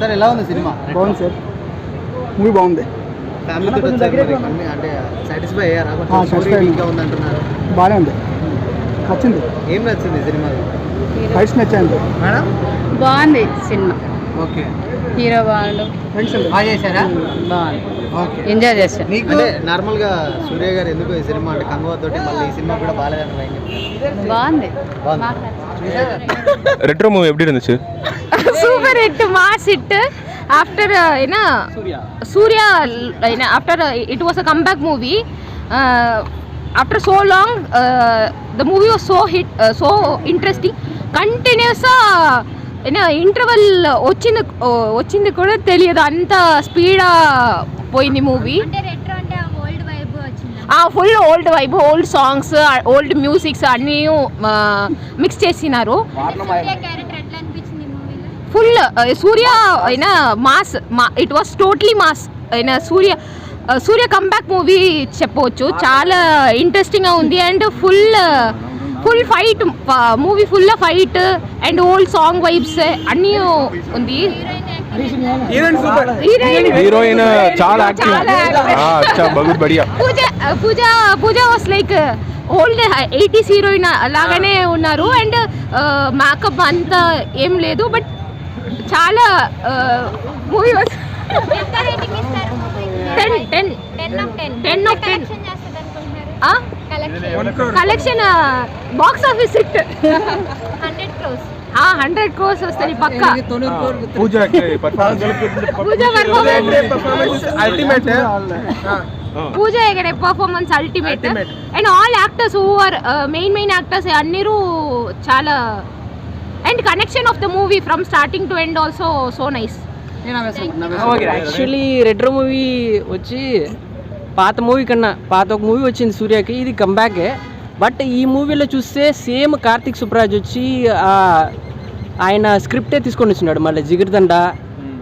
Sir ఎలా ఉంది cinema? బాగుంది సార్. మూవీ బాగుంది. అంటే సాటిస్ఫై అయ్యారా? ఉందంటున్నారు. బాగానే ఉంది. నచ్చింది. ఏం నచ్చింది సినిమాలో? ఫైట్స్ నచ్చాయండి. మేడం? బాగుంది సినిమా. ఓకే. హీరో బాగుండు బాగా చేశారా బాగుంది ఓకే ఎంజాయ్ చేశాను నీకు అంటే నార్మల్ గా సూర్య గారు ఎందుకు ఈ సినిమా అంటే కంగువ తోటి మళ్ళీ ఈ సినిమా కూడా బాగాలేదని ఆయన చెప్తారు. బాగుంది బాగుంది ரெட்ரோ மூவி எப்படி இருந்துச்சு super hit mass hit after అయినా సూర్య అయినా after it was a comeback movie after so long the movie was so hit so interesting continues అయినా ఇంటర్వెల్ వచ్చింది వచ్చింది కూడా తెలియదు. అంత స్పీడ్ పోయింది మూవీ అంటే రెట్రో అంటే ఆ ఓల్డ్ వైబ్ వచ్చింది? ఆ full old vibe old songs old musics అన్నీ మిక్స్ చేసినారు. ఫుల్ సూర్య అయినా మాస్ మా ఇట్ వాస్ టోటలీ మాస్ అయినా సూర్య సూర్య కంబ్యాక్ మూవీ చెప్పవచ్చు. చాలా ఇంట్రెస్టింగ్గా ఉంది. And full full fight movie full fight and old song vibes అన్నీ ఉంది. హీరోయిన్ హీరోయిన్ చాలా యాక్టివ్ బగుత్ Badiya. Pooja Pooja Pooja was like old eighties heroine లాగానే ఉన్నారు అండ్ మేకప్ అంతా ఏం లేదు బట్ చాలా movie was ten ten ten of ten 10 of 10. Collection చేస్తుంది అనుకుంటున్నారు collection collection box office hit hundred crores hundred crores వస్తుంది పక్క పూజ పూజ performance ultimate puja ఎగడే performance ultimate and all actors who are main main actors అన్నిరు చాలా and connection of the movie from starting to end also so nice actually Retro movie వచ్చి పాత movie కన్నా పాత ఒక movie వచ్చింది సూర్యకి ఇది కంబ్యాకే బట్ ఈ మూవీలో చూస్తే సేమ్ కార్తిక్ సుబ్రాజ్ వచ్చి ఆయన స్క్రిప్టే తీసుకొని వచ్చినాడు. మళ్ళీ జిగిరిదండ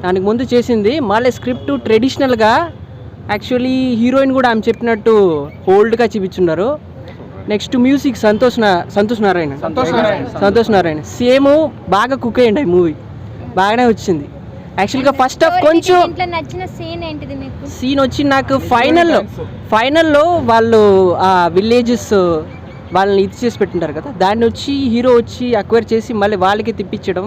దానికి ముందు చేసింది. మళ్ళీ స్క్రిప్ట్ ట్రెడిషనల్గా యాక్చువల్లీ హీరోయిన్ కూడా ఆమె చెప్పినట్టు ఓల్డ్గా చూపించున్నారు. నెక్స్ట్ మ్యూజిక్ సంతోష్ నా సంతోష్ నారాయణ. సంతోష్ నారాయణ. సేమ్ బాగా కుక్ అయ్యండి ఈ మూవీ. బాగానే వచ్చింది. యాక్చువల్గా ఫస్ట్ హాఫ్ కొంచెం ఇంట్లో నచ్చిన సీన్ ఏంటిది మీకు? సీన్ వచ్చి నాకు ఫైనల్లో ఫైనల్లో వాళ్ళు ఆ విలేజెస్ వాళ్ళని ఇది చేసి పెట్టింటారు కదా. దాన్ని వచ్చి హీరో వచ్చి అక్వైర్ చేసి మళ్ళీ వాళ్ళకి తిప్పించడం.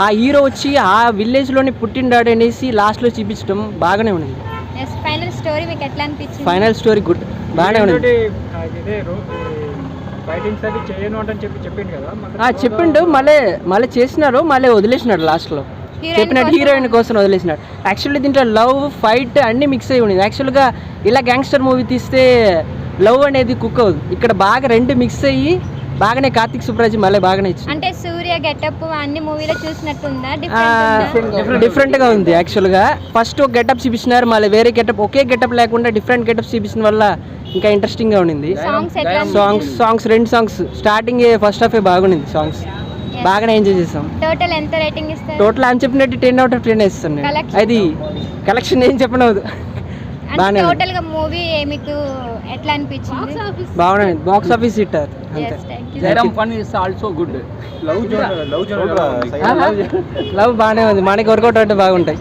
ఆ హీరో వచ్చి ఆ విలేజ్లోనే పుట్టిండాడు అనేసి లాస్ట్లో చూపించడం బాగానే ఉంది ఫైనల్ స్టోరీ మీకు ఎట్లా అనిపించింది? ఫైనల్ స్టోరీ గుడ్ బాగానే ఉంది ఫైటింగ్స్ అది చేయను అని చెప్పి చెప్పింది కదా. ఆ, చెప్పిండు మళ్ళీ మళ్ళీ చేసినారు మళ్ళీ వదిలేసినాడు లాస్ట్లో చెప్పినట్టు హీరోయిన్ కోసం వదిలేసినాడు. యాక్చువల్లీ దీంట్లో లవ్ ఫైట్ అన్నీ మిక్స్ అయి ఉండేది యాక్చువల్గా ఇలా గ్యాంగ్స్టర్ మూవీ తీస్తే లవ్ అనేది కుక్ అవ్వదు. ఇక్కడ బాగా రెండు మిక్స్ అయ్యి బాగానే కార్తిక్ సుబ్రాజ్ మళ్ళీ బాగానే ఇచ్చింది అంటే సూర్య గెటప్ అన్ని మూవీలో చూసినట్టుందా? డిఫరెంట్ డిఫరెంట్గా ఉంది? యాక్చువల్గా ఫస్ట్ ఒక గెటప్ చూపించినారు మళ్ళీ వేరే గెటప్ ఒకే గెటప్ లేకుండా డిఫరెంట్ గెటప్స్ చూపించిన వల్ల ఇంకా ఇంట్రెస్టింగ్గా ఉండింది. సాంగ్స్ సాంగ్స్ సాంగ్స్ రెండు సాంగ్స్ స్టార్టింగ్ ఫస్ట్ హాఫ్ బాగుంది సాంగ్స్ బాగానే ఎంజాయ్ చేసాం. టోటల్ ఎంత రేటింగ్ ఇస్తారు? టోటల్ అని చెప్పినట్టు టెన్ అవుట్ ఆఫ్ టెన్ ఇస్తాను నేను Collection? అది కలెక్షన్ ఏం చెప్పనవద్దు అంటే బాగానే ఉంది. టోటల్గా మూవీ మీకు ఎట్లా అనిపించింది? బాగానే బాక్స్ ఆఫీస్ హిట్ అంతే. Yes, thank you. Fun is also good love బాగానే ఉంది. మనకి వర్కౌట్ అంటే బాగుంటాయి.